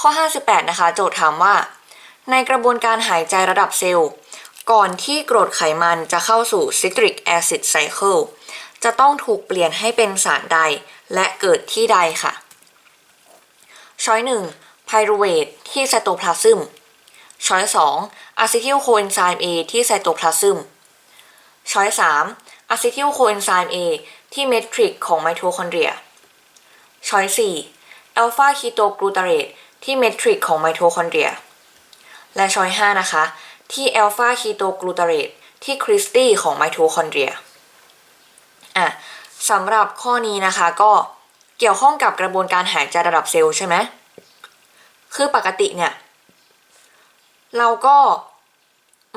ข้อ 58 นะคะ โจทย์ถามว่า ในกระบวนการหายใจระดับเซลล์ ก่อนที่กรดไขมันจะเข้าสู่ citric acid cycle จะต้องถูกเปลี่ยนให้เป็นสารใด และเกิดที่ใดค่ะ ช้อยหนึ่งไพรูเวทที่ไซโตพลาซึมช้อยสองอะซิทิลโคเอนไซม์ A ที่ไซโตพลาซึมช้อยสามอะซิทิลโคเอนไซม์ A ที่เมทริกของไมโทคอนเดรีย ช้อยสี่อัลฟาคีโตกลูตาเรต ที่เมทริกของไมโทคอนเดรีย และช้อยห้านะคะ ที่แอลฟาคีโตกลูตาเรตที่คริสตี้ของไมโทคอนเดรียอะสำหรับข้อนี้นะคะก็เกี่ยวข้องกับกระบวนการหายใจระดับเซลล์ใช่ไหมคือปกติเนี่ย เราก็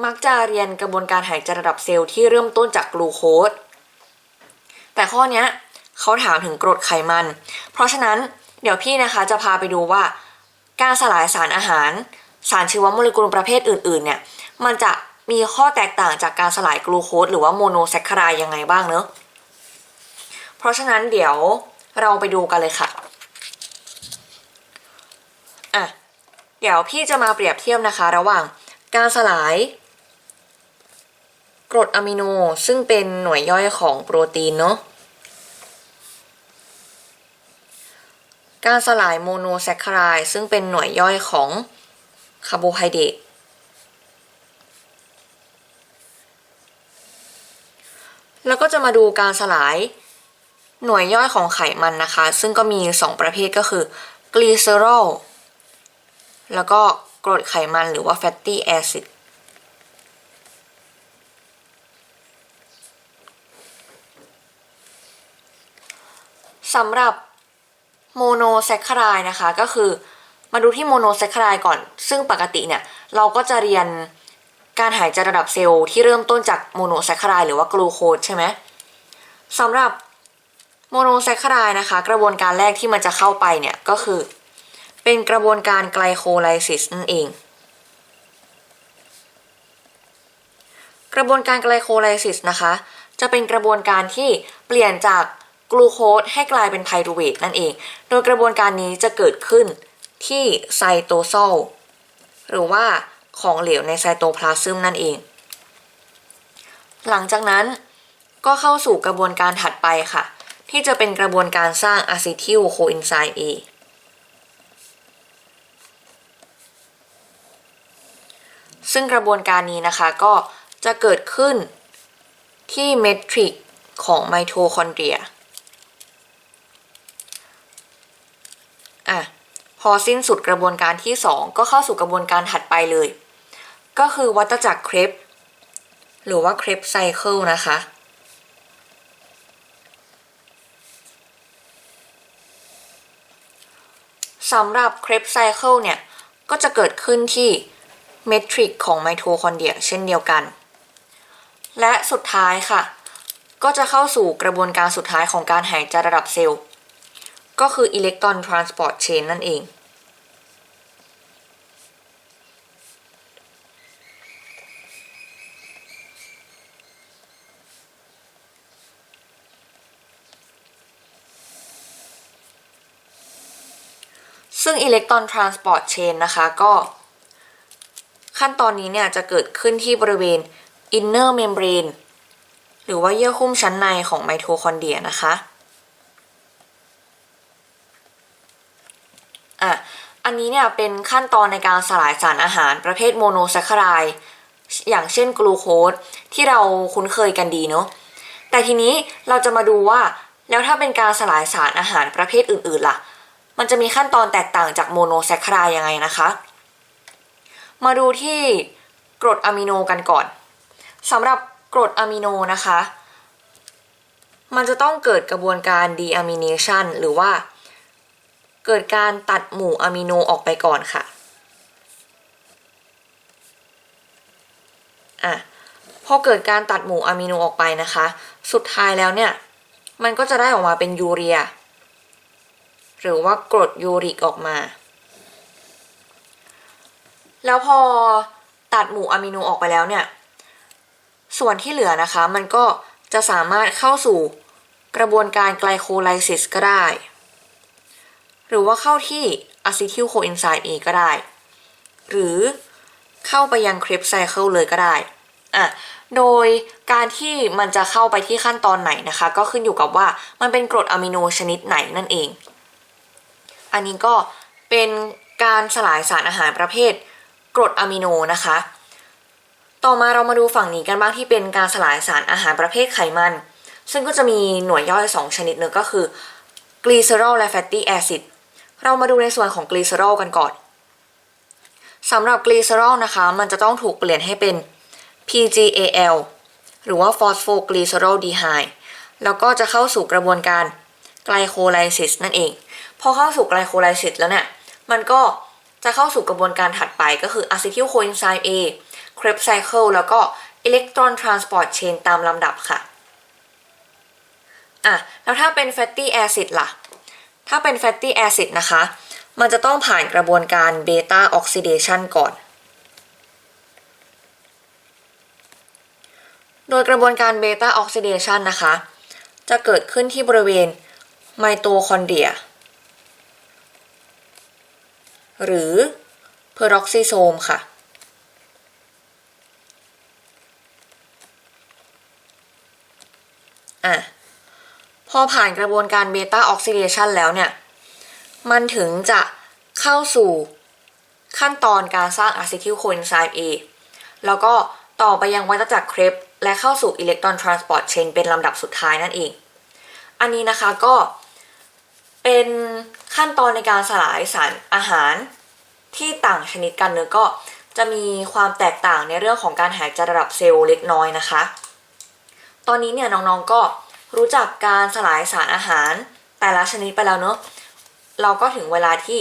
มักจะเรียนกระบวนการหายใจระดับเซลล์ที่เริ่มต้นจากกลูโคสแต่ข้อนี้เขาถามถึงกรดไขมัน เพราะฉะนั้นเดี๋ยวพี่นะคะจะพาไปดูว่า การสลายสารอาหาร สารชีวโมเลกุลประเภทอื่นๆเนี่ยมันจะมีข้อแตกต่างจากการสลายกลูโคสหรือว่าโมโนแซคคารายยังไงบ้างเนอะเพราะฉะนั้นเดี๋ยวเราไปดูกันเลยค่ะอะเดี๋ยวพี่จะมาเปรียบเทียบนะคะ ระหว่างการสลาย กรดอะมิโนซึ่งเป็นหน่วยย่อยของโปรตีนเนาะ การสลายโมโนแซคคารายซึ่งเป็นหน่วยย่อยของคาร์โบไฮเดรตแล้วก็จะมาดูการสลายหน่วยย่อยของไขมันนะคะ ซึ่งก็มี 2 ประเภทก็คือกลีเซอรอลแล้วก็กรดไขมันหรือว่า fatty acid สำหรับ โมโนแซคคารายนะคะก็คือมาดูที่โมโนแซคคารายก่อน ซึ่งปกติเนี่ยเราก็จะเรียนการหายใจระดับเซลล์ที่เริ่มต้นจากโมโนแซคคารายหรือว่ากลูโคสใช่ไหมสำหรับโมโนแซคคารายนะคะ กระบวนการแรกที่มันจะเข้าไปเนี่ยก็คือ เป็นกระบวนการไกลโคไลซิสนั่นเอง กระบวนการไกลโคไลซิสนะคะ จะเป็นกระบวนการที่เปลี่ยนจาก กลูโคสให้กลายเป็นไพรูเวทนั่นเอง โดยกระบวนการนี้จะเกิดขึ้นที่ไซโตโซลหรือว่าของเหลวในไซโตพลาซึมนั่นเอง หลังจากนั้นก็เข้าสู่กระบวนการถัดไปค่ะ ที่จะเป็นกระบวนการสร้างอะซิทิลโคเอนไซม์ A ซึ่งกระบวนการนี้นะคะก็จะเกิดขึ้นที่เมทริกของไมโทคอนเดรีย อะ พอสิ้นสุดกระบวนการที่ 2 ก็เข้าสู่กระบวนการถัดไปเลย ก็คือวัฏจักรเครปหรือว่าเครปไซเคิลนะคะสำหรับเครปไซเคิลเนี่ย ก็จะเกิดขึ้นที่เมทริกของไมโทคอนเดรียเช่นเดียวกัน และสุดท้ายค่ะ ก็จะเข้าสู่กระบวนการสุดท้ายของการหายใจระดับเซลล์ ก็คืออิเล็กตรอนทรานสปอร์ตเชนนั่นเอง ซึ่งอิเล็กตรอนทรานสปอร์ตเชนนะคะก็ขั้นตอนนี้เนี่ยจะเกิดขึ้นที่บริเวณ inner membrane หรือว่าเยื่อหุ้มชั้นในของไมโทคอนเดรียนะคะ อะอันนี้เนี่ยเป็นขั้นตอนในการสลายสารอาหารประเภทโมโนแซคคารายอย่างเช่นกลูโคสที่เราคุ้นเคยกันดีเนาะแต่ทีนี้เราจะมาดูว่า แล้วถ้าเป็นการสลายสารอาหารประเภทอื่นๆล่ะ มันจะมีขั้นตอนแตกต่างจากโมโนแซคคารายยังไงนะคะ มาดูที่กรดอะมิโนกันก่อนสำหรับกรดอะมิโนนะคะ มันจะต้องเกิดกระบวนการ deamination หรือว่า เกิดการตัดหมู่อะมิโนออกไปก่อนค่ะอะพอเกิดการตัดหมู่อะมิโนออกไปนะคะ สุดท้ายแล้วเนี่ย มันก็จะได้ออกมาเป็นยูเรีย หรือว่ากรดยูริกออกมา แล้วพอตัดหมู่อะมิโนออกไปแล้วเนี่ย ส่วนที่เหลือนะคะ มันก็จะสามารถเข้าสู่กระบวนการไกลโคไลซิสก็ได้ หรือว่าเข้าที่อะซิทิลโคเอนไซม์ A ก็ได้ หรือเข้าไปยังคริปไซเคิลเลยก็ได้อะโดยการที่มันจะเข้าไปที่ขั้นตอนไหนนะคะ ก็ขึ้นอยู่กับว่ามันเป็นกรดอะมิโนชนิดไหนนั่นเอง อันนี้ก็เป็นการสลายสารอาหารประเภทกรดอะมิโนนะคะ ต่อมาเรามาดูฝั่งนี้กันบ้างที่เป็นการสลายสารอาหารประเภทไขมัน ซึ่งก็จะมีหน่วยย่อย 2 ชนิดหนึ่งก็คือกลีเซอรอลและแฟตตี้แอซิด เรามาดูในส่วนของกลีเซอรอลกันก่อนสำหรับกลีเซอรอลนะคะ มันจะต้องถูกเปลี่ยนให้เป็น PGAL หรือว่า phosphoglyceraldehyde แล้วก็จะเข้าสู่กระบวนการไกลโคไลซิสนั่นเอง พอเข้าสู่ไกลโคไลซิสแล้วเนี่ย มันก็จะเข้าสู่กระบวนการถัดไปก็คืออะซิทิลโคเอนไซม์ A Krebs cycle แล้วก็อิเล็กตรอนทรานสปอร์ตเชนตามลำดับค่ะ อะ แล้วถ้าเป็น fatty acid ล่ะ ถ้าเป็น fatty acid นะคะ มันจะต้องผ่านกระบวนการเบต้าออกซิเดชันก่อน โดยกระบวนการเบต้าออกซิเดชันนะคะ จะเกิดขึ้นที่บริเวณไมโตคอนเดรีย หรือเพอร์ o อกซิโซมค่ะอะ อผ่านกระบวนการเบต้าออกซิเดชันแล้วเนี่ย มันถึงจะเข้าสู่ขั้นตอนการสร้างอะซิทิลโคเอนไซม์ A แล้วก็ต่อไปยังวัฏจักรเครปและเข้าสู่อิเล็กตรอนทรานสปอร์ตเชนเป็นลำดับสุดท้ายนั่นเอง อันนี้นะคะก็เป็นขั้นตอนในการสลายสารอาหารที่ต่างชนิดกันเนื้อก็จะมีความแตกต่างในเรื่องของการหายใจระดับเซลล์เล็กน้อยนะคะ ตอนนี้เนี่ยน้องๆก็ รู้จักการสลายสารอาหาร แต่ละชนิดไปแล้วเนอะเราก็ถึงเวลาที่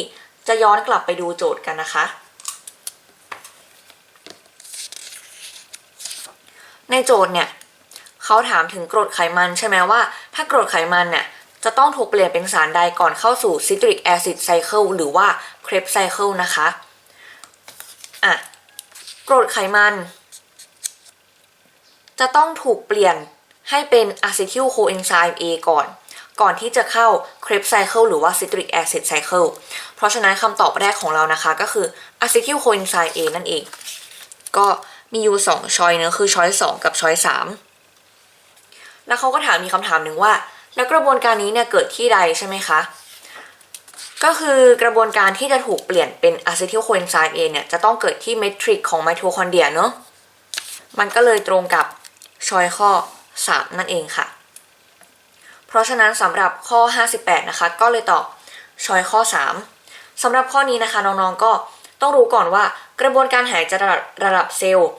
จะย้อนกลับไปดูโจทย์กันนะคะ ในโจทย์เนี่ยเขาถามถึงกรดไขมันใช่ไหมว่า ถ้ากรดไขมันเนี่ยจะต้องถูกเปลี่ยนเป็นสารใดก่อนเข้าสู่ citric acid cycle หรือว่า Krebs cycle นะคะอะกรดไขมัน จะต้องถูกเปลี่ยน ให้เป็น acetyl coenzyme A ก่อน ก่อนที่จะเข้า Krebs cycle หรือว่า citric acid cycle เพราะฉะนั้นคำตอบแรกของเรานะคะก็คือ acetyl coenzyme A นั่นเอง ก็มีอยู่สองช้อยเนอะคือช้อยสองกับช้อยสามแล้วเขาก็ถามมีคำถามหนึ่งว่า แล้วกระบวนการนี้เนี่ยเกิดที่ใดใช่ไหมคะก็คือกระบวนการที่จะถูกเปลี่ยนเป็น acetyl coenzyme A เนี่ยจะต้องเกิดที่เมทริกของไมโทคอนเดรียเนอะมันก็เลยตรงกับช้อยข้อ 3 นั่นเองค่ะ เพราะฉะนั้นสำหรับข้อ 58 นะคะ ก็เลยตอบช้อยข้อ 3สำหรับข้อนี้นะคะน้องๆก็ต้องรู้ก่อนว่ากระบวนการหายใจระดับระดับเซลล์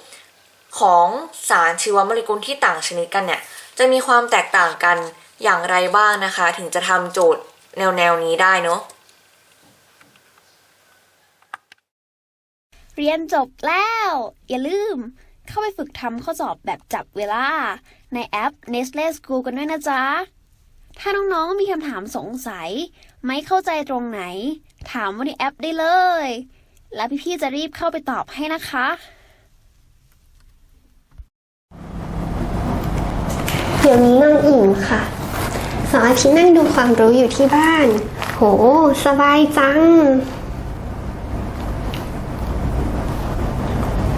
ของสารชีวโมเลกุลที่ต่างชนิดกันเนี่ยจะมีความแตกต่างกันอย่างไรบ้างนะคะ ถึงจะทำโจทย์แนวแนวนี้ได้เนาะเรียนจบแล้ว อย่าลืม เข้าไปฝึกทำข้อสอบแบบจับเวลา ในแอป Nestle School กันด้วยนะจ๊ะ ถ้าน้องๆมีคำถามสงสัย ไม่เข้าใจตรงไหน ถามว่าในแอปได้เลย แล้วพี่ๆจะรีบเข้าไปตอบให้นะคะเดี๋ยวนี้นางอิ่มค่ะสาร์อาทิตย์นั่งดูความรู้อยู่ที่บ้าน โห สบายจัง